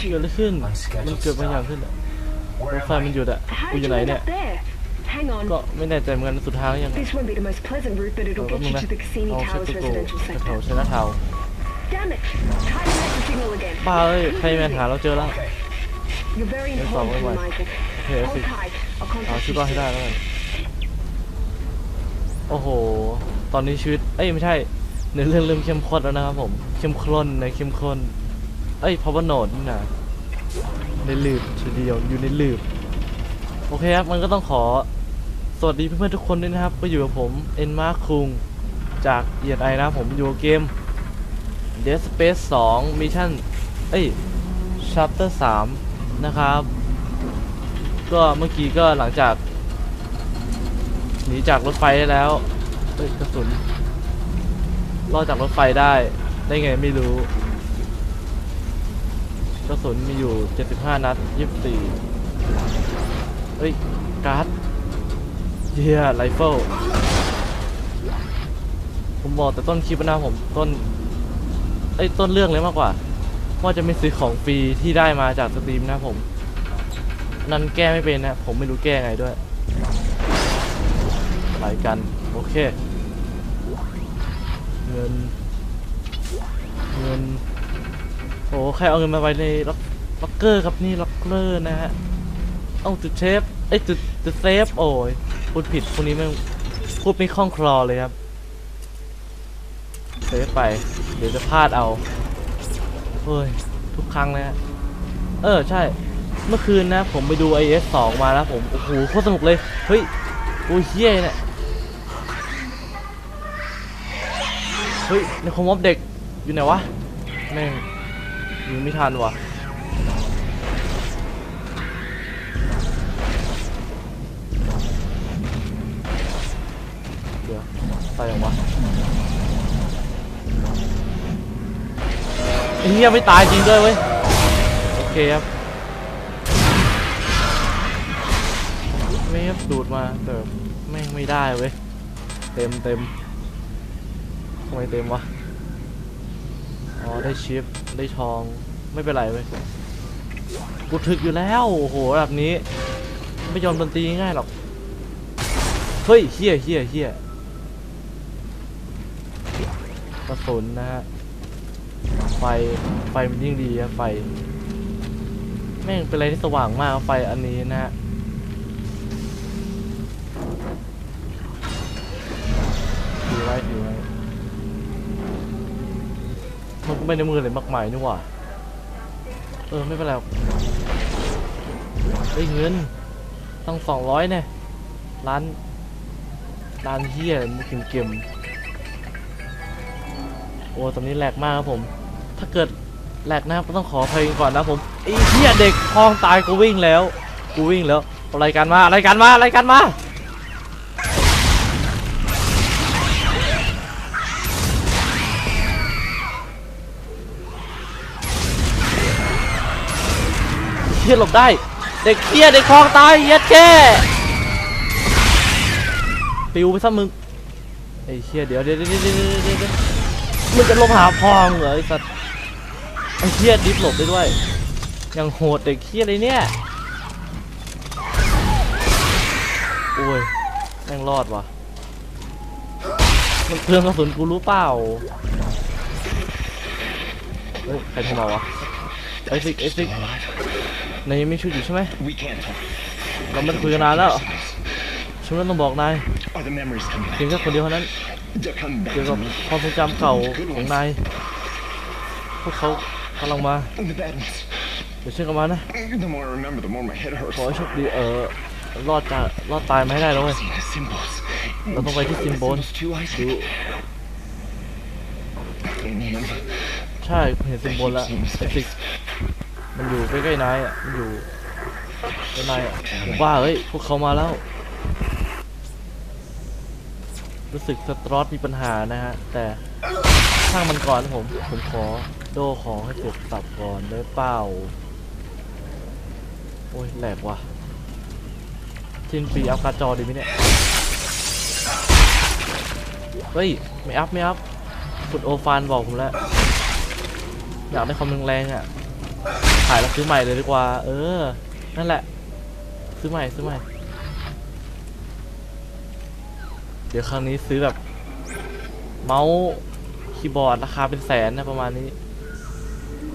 กิด you. อะไรขึ้น มันเกิดบางอย่างขึ้นอะรถไฟมันหยุดอะ How กูอ did ยู่ you ไหน end เนี่ย up there? Hang ก็ on. ไม่แน่ใจเหมือนกันสุดท้ายยังไง This won't be the most pleasant route, but เอ it'll อแป๊บ get นึง you นะ to the Cassini เอาเช็ค Towers ตัวกู residential แถว sector. เชนาทาว Damn it! Try to make the signal again. บ้าเอ้ยใครแมนหาเราเจอแล้ว You're very Let's important to start me, with Michael. โอเค Hold สิ tight. I'll เอา contact ชีวิ you ตรอดให้ได้ soon. แล้วกันโอ้โห ตอนนี้ชีวิต เอ้ยไม่ใช่ในอเรื่องเริ่มเข้มข้นแล้วนะครับผม เข้มข้นในเข้มข้น เอ้ยพาวเวอร์โนดนี่นะในลืบทีเดียวอยู่ในลืบโอเคครับ มันก็ต้องขอ สวัสดีเพื่อนๆทุกคนด้วยนะครับ ก็อยู่กับผมเอ็นมาร์คุงจากเอียดไอนะผมอยู่เกม Dead Space 2 Mission เอ้ย Chapter 3 นะครับ ก็เมื่อกี้ก็หลังจากหนีจากรถไฟได้แล้วเอ้ยกระสุนรอดจากรถไฟได้ได้ไงไม่รู้ กระสุนมีอยู่ 75 นัด 24 เฮ้ย การ์ดเยียไรเฟิลผมบอกแต่ต้นคลิปนะผมต้นเอ้ต้นเรื่องเลยมากกว่า ว่าจะไม่ซื้อของฟรีที่ได้มาจากสตรีมนะผม นั้นแก้ไม่เป็นนะ ผมไม่รู้แก้ไงด้วยไปกัน โอเค เงิน เงิน โอ้ใครเอาเงินมาไว้ในล็อกล็อกเกอร์ครับนี่ล็อกเกอร์นะฮะ เอ้าจุดเชฟเอ้ยจุดจุดเซฟโอ้ยพูดผิดพวกนี้ไม่พูดไม่คล่องคลอเลยครับเซฟไป เดี๋ยวจะพลาดเอาเฮ้ยทุกครั้งนะฮะเออใช่ เมื่อคืนนะผมไปดู IS 2มาแล้วผม โอ้โหโคตรสนุกเลย เฮ้ยโอ้ยเฮี้ยเนี่ยเฮ้ยในคอมมอบเด็กอยู่ไหนวะแม่ง ยิงไม่ทันวะเดี๋ยวใส่ยังวะไอ้เหี้ยไม่ตายจริงด้วยเว้ย โอเคครับไม่ครับดูดมาแต่แม่ไม่ได้เว้ย เต็มเต็มทำไมเต็มวะ อ๋อได้ชิปได้ทองไม่เป็นไรเว้ยกูถึกอยู่แล้วโอ้โหแบบนี้ ไม่ยอมดนตรีง่ายหรอกเฮ้ยเฮี้ยเฮี้ยเฮี้ยกระสุนนะฮะไฟไฟมันยิ่งดีอะไฟแม่งเป็นอะไรที่สว่างมากไฟอันนี้นะฮะ ไม่ได้มืออะไรมากมายนี่หว่า เออไม่เป็นไรหรอกเฮ้เงินตั้งสองร้อยเนี่ยร้านร้านเฮียมุกเกมโอ้ตอนนี้แหลกมากครับผม ถ้าเกิดแหลกนะครับก็ต้องขออภัยก่อนนะผมไอ้เฮียเด็กคลองตายกูวิ่งแล้ว กูวิ่งแล้วอะไรกันมาอะไรกันมาอะไรกันมา ฮียหลบได้ เด็กเฮียเด็กคลองตายเฮียแค่ปิวไปซะมึงไอ้เฮียเดี๋ยวเดี๋ยวเดี๋ยวเดี๋ยวเดี๋ยวเดี๋ยวเดี๋ยวมึงจะลงหาพอมึงเหรอไอ้สัตว์ไอ้เฮียดิฟหลบได้ด้วยยังโหดเด็กเฮียเลยเนี่ยโอ้ยแม่งรอดว่ะมันเพื่องกระสุนกูรู้เปล่าเฮ้ยใครทรมาวะไอซิกไอซิก นายยังไม่ช่วยอยู่ใช่ไหม We can't talk. เราไม่ได้คุยกันนานแล้วฉันก็ต้องบอกนาย Are the memories coming เพียง back? แค่คนเดียวเท่านั้น They're coming back เกี่ยว to กับ me. ความทรงจำเก่าของนายพวกเขากำลังมา The bad ones. เดี๋ยวเชื่อกันมานะ The more I remember, the more my head ขอ hurts. ให้โชคดีเออรอดจากรอดตายมาให้ได้แล้วเว้ย See the symbols. เราต้องไปที่ซิมโบล Symbols too, ดู Isaac. In him. ใช่ผมเห็นซิมโบลแล้วไอซิก มันอยู่ใกล้ๆนายอะมันอยู่ใกล้นายอะผมว่าเฮ้ยพวกเขามาแล้ว รู้สึกสตรอตมีปัญหานะฮะ แต่ช่างมันก่อนนะผมผมขอโดของให้เสร็จสับก่อนได้เปล่า โอ้ยแหลกว่ะทิ้นฟรีอัพการ์ดจอดีไหมเนี่ย เฮ้ย ไม่อัพไม่อัพคุณโอฟานบอกผมแล้ว อยากได้คอมแรงๆอะ ขายแล้วซื้อใหม่เลยดีกว่า เออ นั่นแหละ ซื้อใหม่ซื้อใหม่ เดี๋ยวครั้งนี้ซื้อแบบ เมาส์คีย์บอร์ดราคาเป็นแสนนะประมาณนี้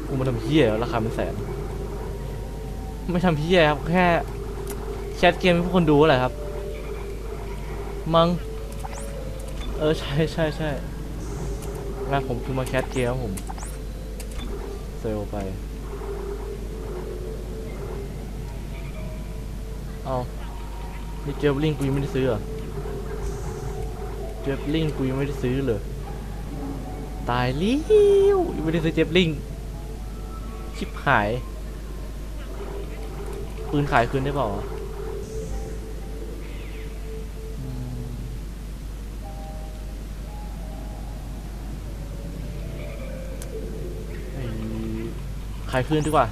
กูมาทำเพี้ยราคาเป็นแสน ไม่ทำเพี้ยครับแค่แคสเกมให้พวกคนดูแหละครับ มัง เออ ใช่ใช่ใช่งานผมคือมาแคสเกมผม เซลไป เอานี่เจฟลิงกูยังไม่ได้ซื้อเหรอเจฟลิงกูยังไม่ได้ซื้อเลยตายลิ้วยังไม่ได้ซื้อเจฟลิงชิบหาย ปืนขายคืนได้เปล่าขายคืนดีกว่า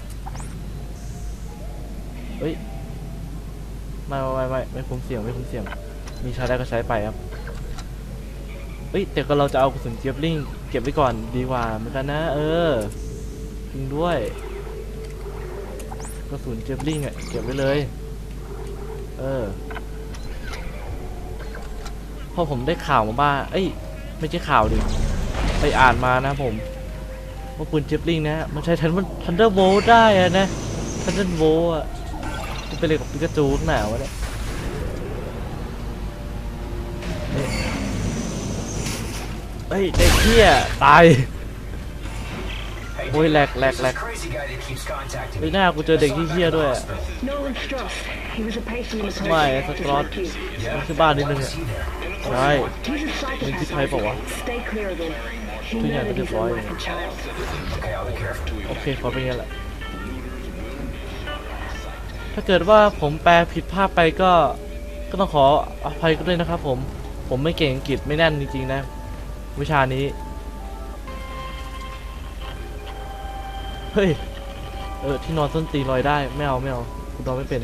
เฮ้ย ไม่ไม่ไม่ไม่ไม่คุ้มเสี่ยงไม่คุ้มเสี่ยง มีใช้ได้ก็ใช้ไปครับเฮ้ยแต่ก็เราจะเอากระสุนเจี๊ยบลิงเก็บไว้ก่อนดีกว่าเหมือนกันนะ เออจริงด้วยกระสุนเจี๊ยบลิงอะเก็บไว้เลย เออเพราะผมได้ข่าวมาบ้างเอ้ย ไม่ใช่ข่าวดิ ไปอ่านมานะผมว่าปืนเจี๊ยบลิงนะมันใช้ทันทันเดอร์โวได้อะนะทันเดอร์โวอะ ไปเลยกับปิกาจูหนาวะเนี่ยเฮ้ยไอ้เหี้ยตายโอ้ยแหลกแหลกแหลกไปหน้ากูเจอเด็กที่เหี้ยด้วยไม่สตรอตคือบ้านนิดนึงอะใช่มึงที่ไทยป่าวะทุกอย่างเป็นเรียบร้อยโอเคขอเป็นงั้นแหละ ถ้าเกิดว่าผมแปลผิดพลาดไปก็ ก็ต้องขออภัยกันด้วยนะครับ ผม ผมไม่เก่งอังกฤษไม่แน่นจริงๆนะ วิชานี้ เฮ้ย เออที่นอนส้นตีนลอยได้ไม่เอาไม่เอากูนอนไม่เป็น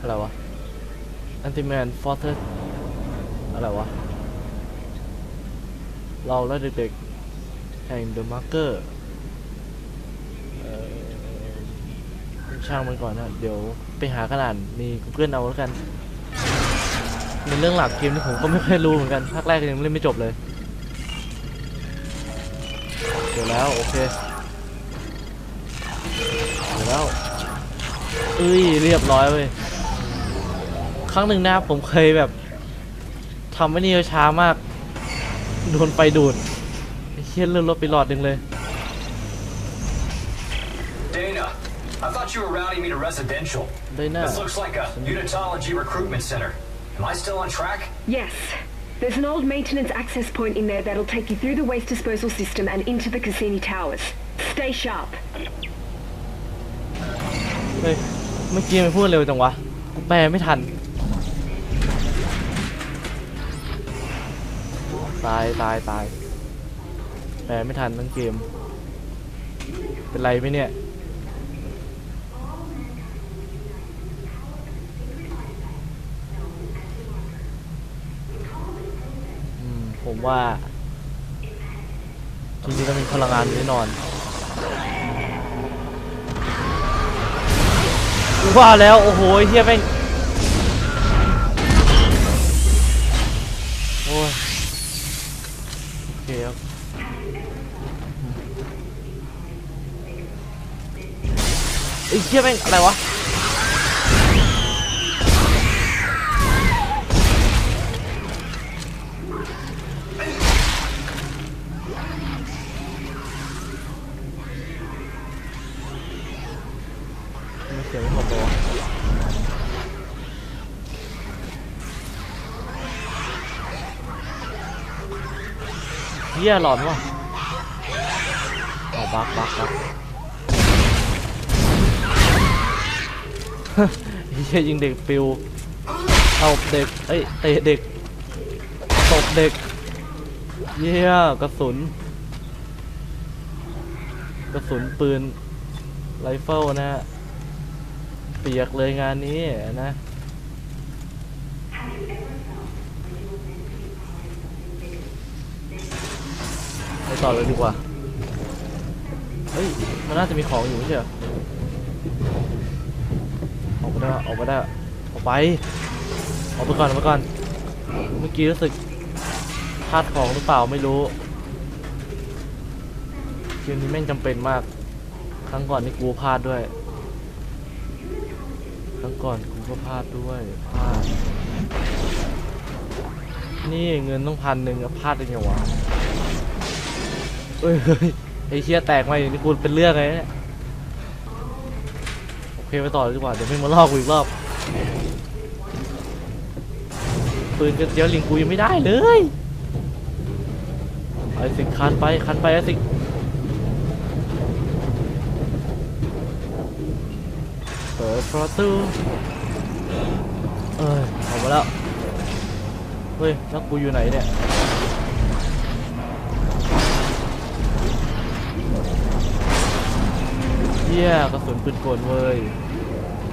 อะไรวะอันติแมนฟอร์เทสอะไรวะ เราและเด็กๆแห่งเดอะมาร์เกอร์ ช่างมันก่อนนะ เดี๋ยวไปหากระดานมี Google เอาแล้วกันในเรื่องหลักเกมนี่ผมก็ไม่ค่อยรู้เหมือนกันภาคแรกยังเล่นไม่จบเลยเดี๋ยวแล้ว โอเคเดี๋ยวแล้วเอ้ยเรียบร้อยเว้ยครั้งหนึ่งนะผมเคยแบบทำไม่นี่ช้ามาก โดนไฟดูดเชี่ยเลื่อนรถไปหลอดหนึ่งเลย you were routing me to residential. ได้หน้า This looks like a unitology recruitment center. Am I still on track? Yes. There's an old maintenance access point in there that'll take you through the waste disposal system and into the Cassini Towers. Stay sharp. เฮ้ยเมื่อกี้มันพูดเร็วจังวะ กูแปลไม่ทัน ตายตายตาย แปลไม่ทันทั้งเกม เป็นไรไหมเนี่ย ผมว่าจริงๆต้องมีพลังงานแน่นอนว่าแล้ว โอ้โหเฮียแม่งโอ้ยโอเคครับไอ้เฮียแม่งอะไรวะ เฮียหลอนวะเอาบักบักบักเฮียยิงเด็กปิวเอาเด็กเอ้ยเตะเด็กตบเด็กเยี่ยกระสุน กระสุนปืนไรเฟิลนะฮะเปียกเลยงานนี้นะ ต่อเลยดีกว่า เฮ้ย มันน่าจะมีของอยู่ไม่ใช่เหรอออกไปได้ ออกไปได้ ออกไป ออกไปก่อนออกไปก่อน เมื่อกี้รู้สึกพลาดของหรือเปล่าไม่รู้เกมนี้แม่งจำเป็นมาก ครั้งก่อนนี่กูพลาดด้วย ครั้งก่อนกูก็พลาดด้วยพลาด นี่เงินต้องพันหนึ่งอะพลาดได้ไงวะ เอ้ยเฮ้ยไอ้เชี่ยแตกมาอย่างนี้กูเป็นเรื่องไงเนี่ยโอเคไปต่อเลยดีกว่าเดี๋ยวไม่มาลอกกูอีกรอบปืนกระเจียวลิงกูยังไม่ได้เลยไอ้สิคันไปคันไปไอ้สิเปิดประตูเอ้ยออกมาแล้วเฮ้ยแล้วกูอยู่ไหนเนี่ย เยี่ยกระสุนปืนกลเว้ย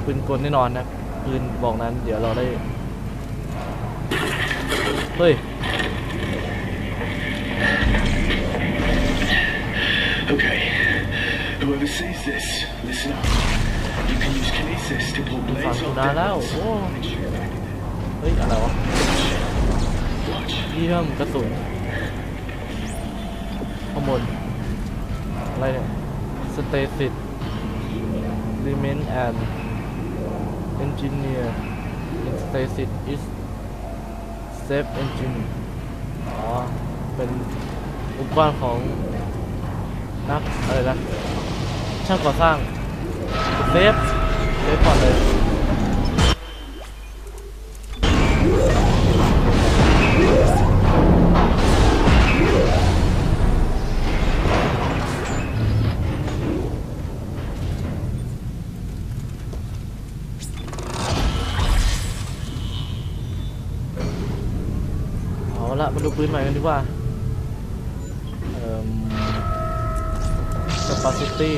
ปืนกลแน่นอนนะปืนบอกนั้น เดี๋ยวเราได้เฮ้ย Okay. Whoever sees this, listen up. You can use kinesis to pull ฝั่ง blades กู off นานแล้ว dead โอ้ bodies. เฮ้ยอะไรวะ Watch. เยี่ยมกระสุนข้างบนอะไรเนี่ย Stasis Implement and Engineer in Stasis is Safe Engine อ๋อ เป็นอุปกรณ์ของนักอะไรนะช่างก่อสร้างเซฟเซฟก่อนเลย ดูปืนใหม่กันดีกว่าเอ่อ capacity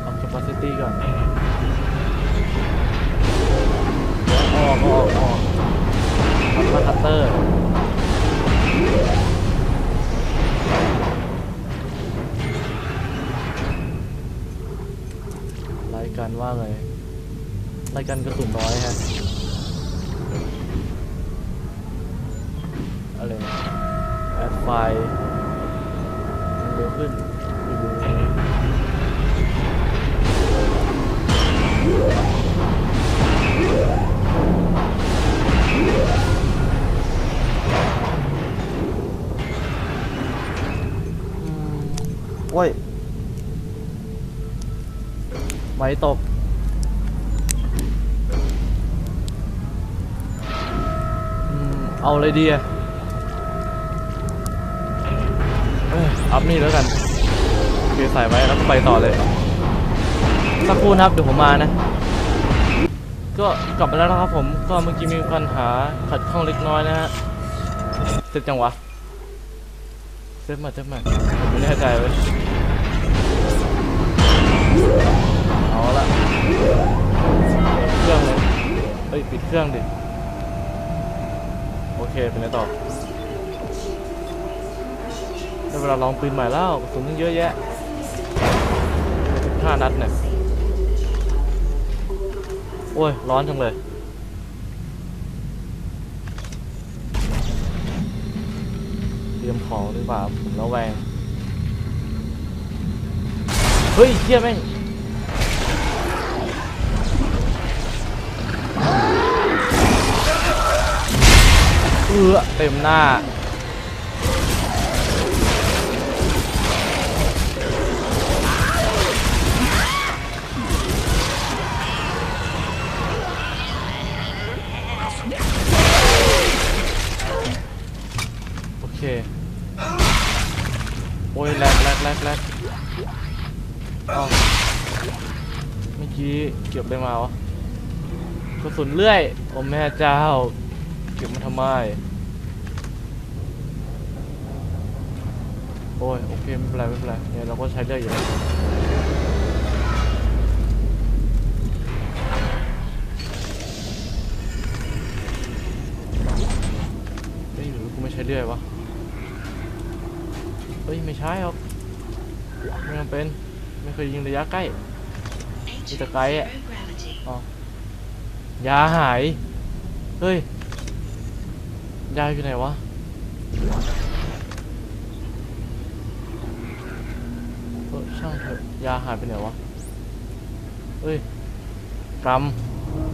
เอา capacity ก่อนออกออกออกอัลฟาคัตเตอร์รายการว่าไงรายการกระสุนน้อยฮะ อะไรแอดไฟล์เร็วขึ้นไม่รู้อืมโอ้ยไหมตกอืมเอาเลยดีอะ อัพนี่แล้วกันโอเคใส่ไว้แล้วก็ไปต่อเลยสักครู่นะครับเดี๋ยวผมมานะ ก็กลับมาแล้วนะครับผมก็เมื่อกี้มีปัญหาขัดข้องเล็กน้อยนะฮะเสร็จจังวะเซฟมาเซฟมาผมไม่แน่ใจเว้ยเอาละปิดเครื่องเลยเฮ้ยปิดเครื่องดิโอเคเป็นไงต่อ ได้เวลาลองปืนใหม่แล้วกระสุนตั้งเยอะแยะห้านัดเนี่ย โอ้ย ร้อนจังเลย เตรียมของดีกว่าผมระแวง เฮ้ยเฮียแม่งเอือเต็มหน้า โอเคโอ้ยแรกแรกแรกแรกอ้าวเมื่อกี้เก็บได้มาวะกระสุนเลื่อย โอ้แม่เจ้า เก็บมาทำไม โอ้ย โอเคไม่เป็นไรไม่เป็นไรเนี่ยเราก็ใช้เลื่อยอยู่แล้วเฮ้ยหรือกูไม่ใช้เลื่อยวะ เอ้ย ไม่ใช่หรอกไม่จำเป็น ไม่เคยยิงระยะใกล้มีแต่ไกลอะอ๋อยาหาย เฮ้ย ยาอยู่ไหนวะเออช่างเถอะยาหายไปไหนวะ เฮ้ยก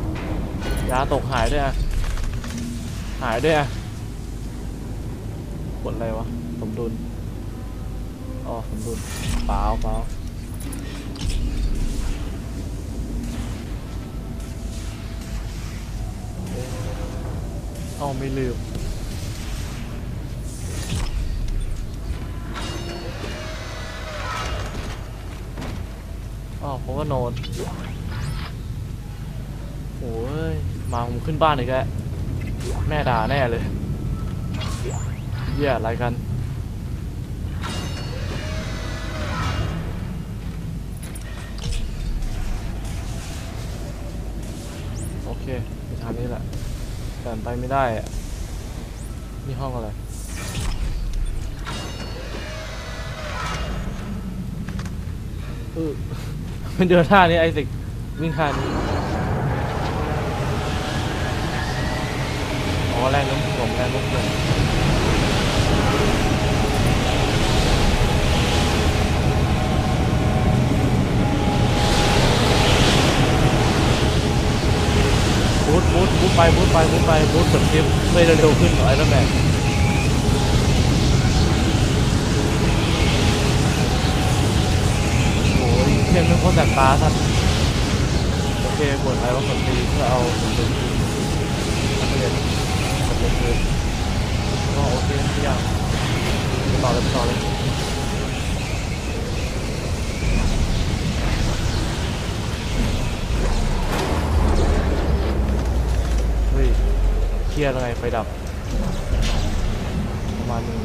ำยาตกหายด้วยอะหายด้วยอะกดอะไรวะ สมดุล อ๋อสมดุลเปล่าเปล่าเอ๊ะเอาไม่ลืมอ๋อผมก็โนนโอ้ย มาผมขึ้นบ้านอีกแล้วแม่ด่าแน่เลยเหี้ยอะไรกันางนี้แหละแต่ไปไม่ได้อะนี่ห้องอะไรเออมันเดินท่านี้ไอสิกวิ่งท่านี้อ๋อแรงน้ำผมแรงน้ำผม บูทไปบูทไปบูทไปบูทสุดทิปเพื่อให้เร็วขึ้นไอรอนแมนโอ้ยเพียงนึกว่าแสบตาท่านโอเคกดอะไรว่ากดตีเพื่อเอาสมดุลคืนนักเรียนสมดุลคืนก็โอเคทุกอย่างไปต่อเลยไปต่อเลยเฮ้ย เครียดอะไรไฟดับ ประมาณนึง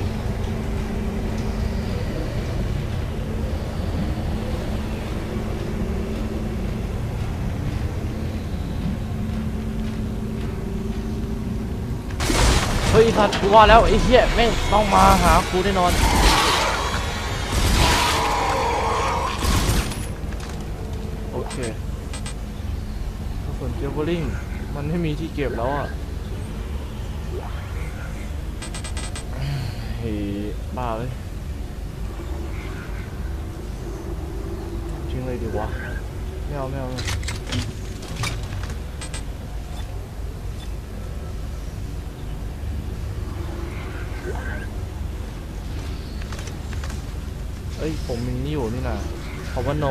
เฮ้ยสัตว์กูว่าแล้วไอ้เหี้ยแม่งต้องมาหากูแน่นอนโอเคส่วนเจลเบอริงมันไม่มีที่เก็บแล้วอะ เฮ้ยบ้าเลยจริงเลยดีวะไม่เอาไม่เอาไม่เอาเอ้ย ผมมีนี่อยู่นี่นะเพราะว่าโน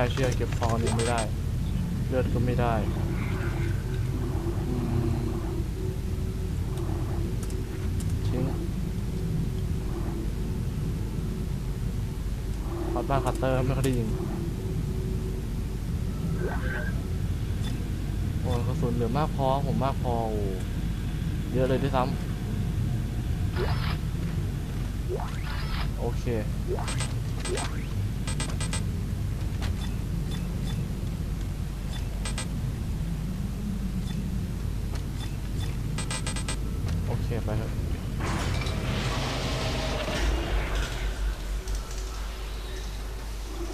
น่าเชื่อเก็บฟองนี้ไม่ได้ เลือดก็ไม่ได้อืมทิ้งคัตบ้าคัตเตอร์ไม่ค่อยได้ยิงโอ้กระสุนเหลือมากพอผมมากพอโอ้เยอะเลยด้วยซ้ำโอเค เคไปเถอะ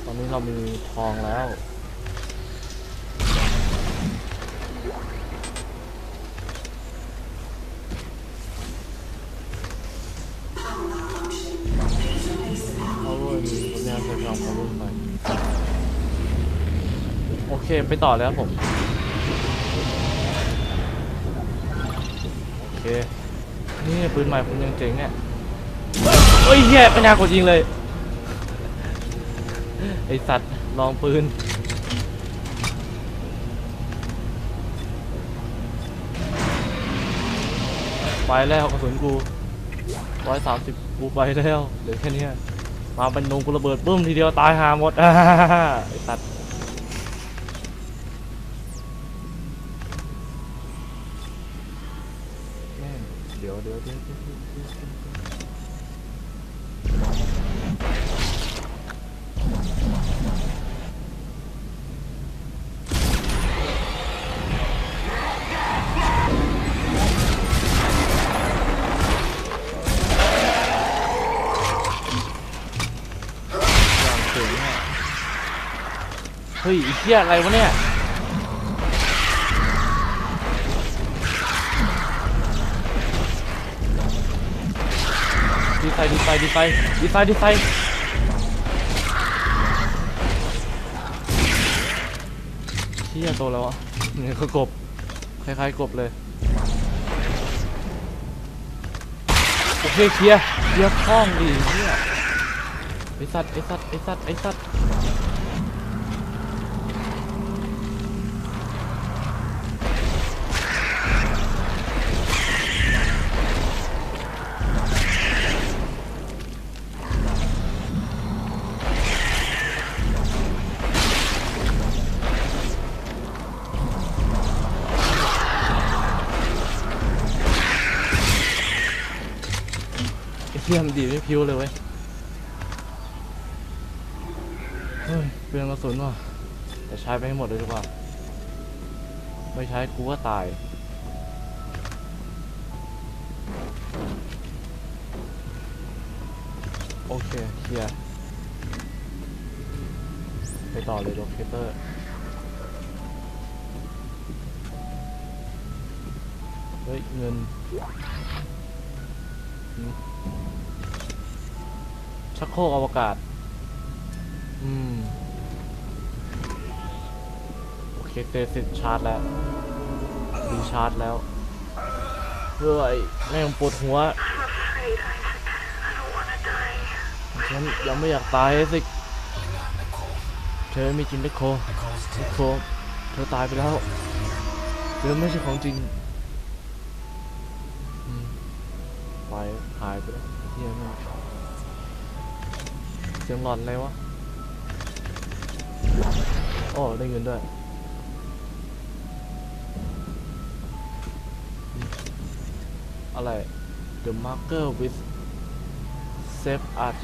ตอนนี้เรามีทองแล้วเอาด้วยมีผลงานใส่กล่องเอาด้วยไปโอเค ไปต่อแล้วผม นี่ปืนใหม่ผมยังเจ๋งเนี่ยเอ้ยแย่ปัญญากดยิงเลย ไอสัตว์ลองปืนไปแล้วกระสุนกูร้อยสามสิบกูไปแล้วเหลือแค่นี้มาเป็นนงกูระเบิดปุ้มทีเดียวตายหาหมดไอสัตว์ เหี้ยอะไรวะเนี่ยดีไซน์ดีไซน์ดีไซน์ดีไซน์ดีไซน์เชี่ยโตแล้วอะนี่ยคือกบ คล้ายๆกบเลย โอเคเคลียร์เคลียร์คล้องดิเนี่ยไอสัตว์ไอสัตว์ไอสัตว์ไอสัตว์ พิ้วเลยเว้ย เฮ้ยเปลืองกระสุนว่ะแต่ใช้ไปให้หมดเลยดีกว่า ไม่ใช้กูก็ตายโอเคเคลียร์ไปต่อเลยโลเคเตอร์ เฮ้ย เงิน ชักโครกอวกาศ อืม โอเคเตสิชาร์จแล้วรีชาร์จแล้วเฮ้ยแม่งปวดหัว ฉันยังไม่อยากตายสิเธอไม่จริงนะโคดิโคเธอตายไปแล้วเธอไม่ใช่ของจริงไปหายไปแล้วเฮียแม่ง เสียงหลอนอะไรวะ โอ้ ได้เงินด้วย อะไร The marker with save us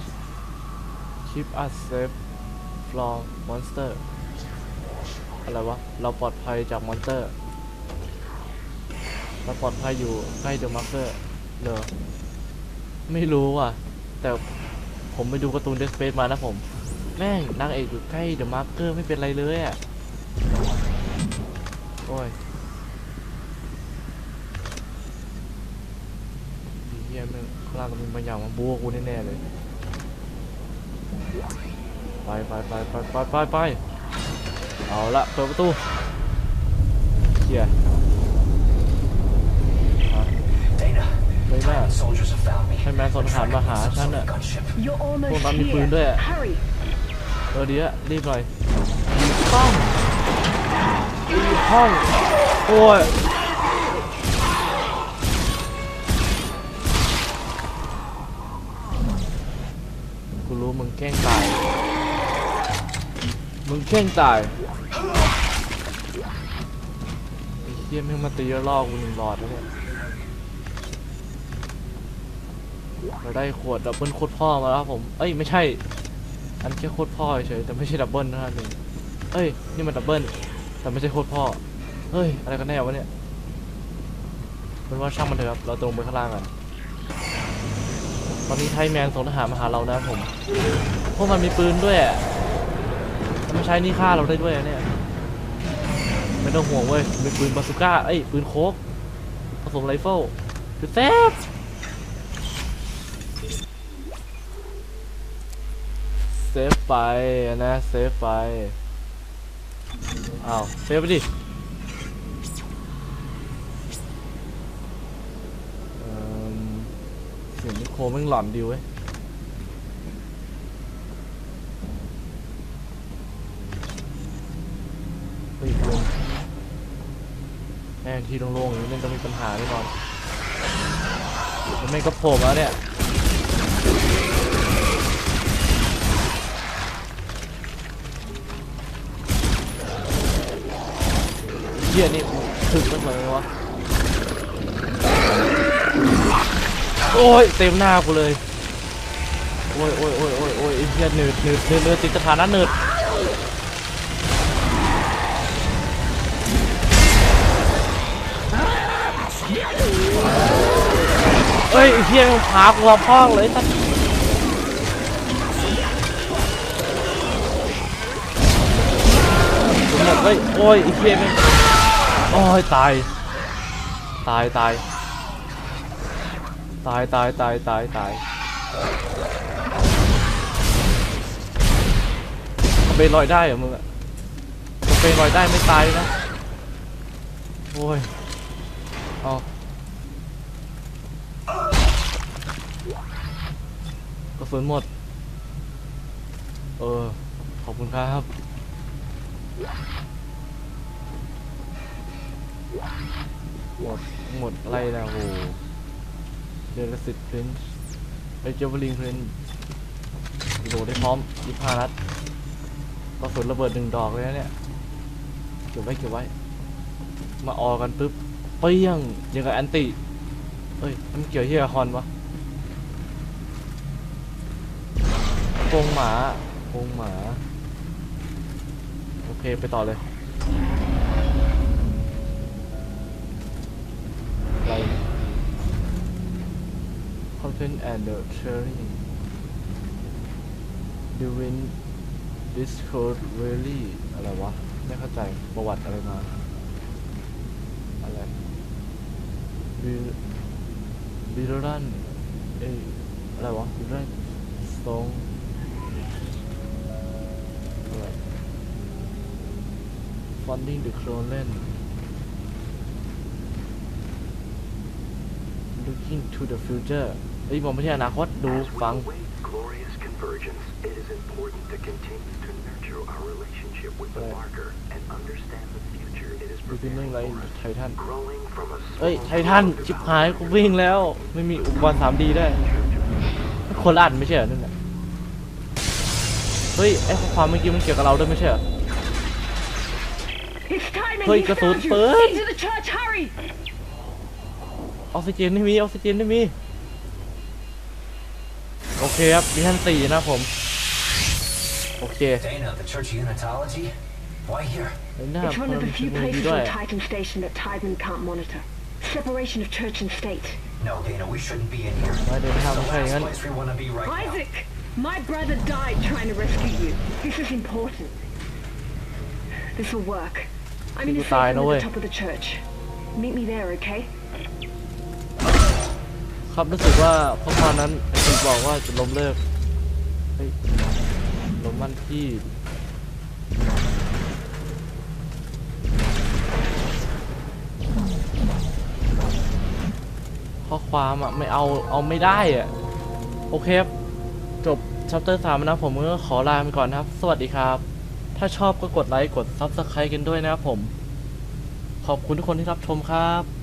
keep us safe from monster อะไรวะ เราปลอดภัยจากมอนสเตอร์ เราปลอดภัยอยู่ใกล้ The marker เหรอไม่รู้ว่ะ แต่ ผมไปดูการ์ตูน Dead Space มานะผม แม่งนางเอกอยู่ใกล้เดอะมาร์เกอร์ไม่เป็นไรเลยอะ โอ้ยเฮียแม่งข้างล่างมันมีบางอย่างมาบัวกูแน่ๆเลย ไปไปไปไปไปไปไปเอาละเปิดประตูเฮียอะ Data. ไม่น่า Titan soldiers have found me. ให้แมนสนหารมาหา Some ฉัน sort อะ of gunship. You're almost Hold on, มีปืน here. ด้วยอะ Hurry. เออดีอะรีบหน่อยป้องรีบห้องโอ้ยกูรู้มึงแกล้งตาย มึงแกล้งตายไอ้เหี้ยแม่งมาตีแล้วล่อกูหนึ่งหลอดแล้ว เราได้ขวดดับเบิลโคตรพ่อมาแล้วผมเอ้ยไม่ใช่ อันแค่โคตรพ่อเฉยแต่ไม่ใช่ดับเบิลนะหนึ่งเอ้ยนี่มันดับเบิลแต่ไม่ใช่โคตรพ่อเฮ้ยอะไรกันแน่วะเนี่ยเป็นว่าช่างมันเถอะครับเราตรงไปข้างล่างกันตอนนี้ไทยแมนส่งทหารมาหาเรานะผมพวกมันมีปืนด้วยอะมันมใช้นี่ฆ่าเราได้ด้วยอะเนี่ยไม่ต้องห่วงเว้ยมีปืนบาซูก้าเอ้ยปืนโคกผสมไรเฟิลคือเซฟ เซฟไปนะเซฟไปอ้าวเซฟไปดิเสียงนิโคม่งหลอนดีเว้ยเฮ้ยเพื่อนแม่งที่โล่งๆอย่างนี้เล่นต้องมีปัญหาแน่นอนแล้วแม่งก็โผล่มาเนี่ย เฮียนี่ถึงมันเหมือนไงวะโอ้ยเต็มหน้ากูเลยโอ้ยโอ้ยโอ้ยโอ้ยโอ้ยไอ้เฮียหนืดหนืดหนืดหนืดติดสถานะหนืดเอ้ยไอ้เฮียมันพากูมาพ้อเลยสักฮ้ยโอ้ยไอีเคียน โอ้ยตาย ตายตาย ตายตายตายตายตายไปลอยได้เหรอมึงอะไปลอยได้ไม่ตายนะ โอ้ย เอาก็ะสุนหมด เออ ขอบคุณครับ หมดหมดอะไรนะโหเดลสิตเพนไอเจวลิงเพนโดดได้พร้อมยิบห้านัดกระสุนระเบิดหนึ่งดอกเลยนะเนี่ยเก็บไว้เก็บไว้ มาออกันปุ๊บเปี้ยงยังกับแอนติเอ้ยมันเกี่ยวเฮียฮอนวะโกงหมาโกงหมา โอเคไปต่อเลย Content and the sharing During Discord really อะไรวะ ไม่เข้าใจประวัติอะไรมา อะไรบิบิรันเอ้ยอะไรวะบิรันสตองอะไร funding the clone เล่น looking to the future เอ้ยมองไปที่อนาคตดูฟัง As we await glorious convergence, it is important to continue to nurture our relationship with the Right. marker and understand the future it is ดูเป็นเรื่อง preparing ไร for us. ไททัน Growing from a เอ้ย small ไททัน ชิบหายกูวิ่งแล้ว ไม่มีอุปกรณ์ 3D ได้ คนละอันไม่ใช่เหรอนั่นน่ะเฮ้ย ไอ้ข้อความเมื่อกี้มันเกี่ยวกับเราด้วยไม่ใช่เหรอ It's timing! Thôi, He's có found tụt you! bớt. Into the church, hurry! ออกซิเจนไม่มี ออกซิเจนไม่มีโอเครับมีท่านสี่นะผม โอเคหน้าเพิ่มทีวีด้วย Separation of church and state. No, Dana, we shouldn't be in here. Why did have the place we want to be right Isaac, my brother died trying to rescue you. This is important. This will work. I'm in the top of the church. Meet me there, okay? ครับรู้สึกว่าข้อความนั้นไอ้คนบอกว่าจะล้มเลิกเฮ้ยล้มมันที่ข้อความอะไม่เอาเอาไม่ได้อะโอเคครับจบชัปเตอร์สามนะผมก็ขอลาไปก่อนนะครับ สวัสดีครับ ถ้าชอบก็กดไลค์กด Subscribe กันด้วยนะครับผม ขอบคุณทุกคนที่รับชมครับ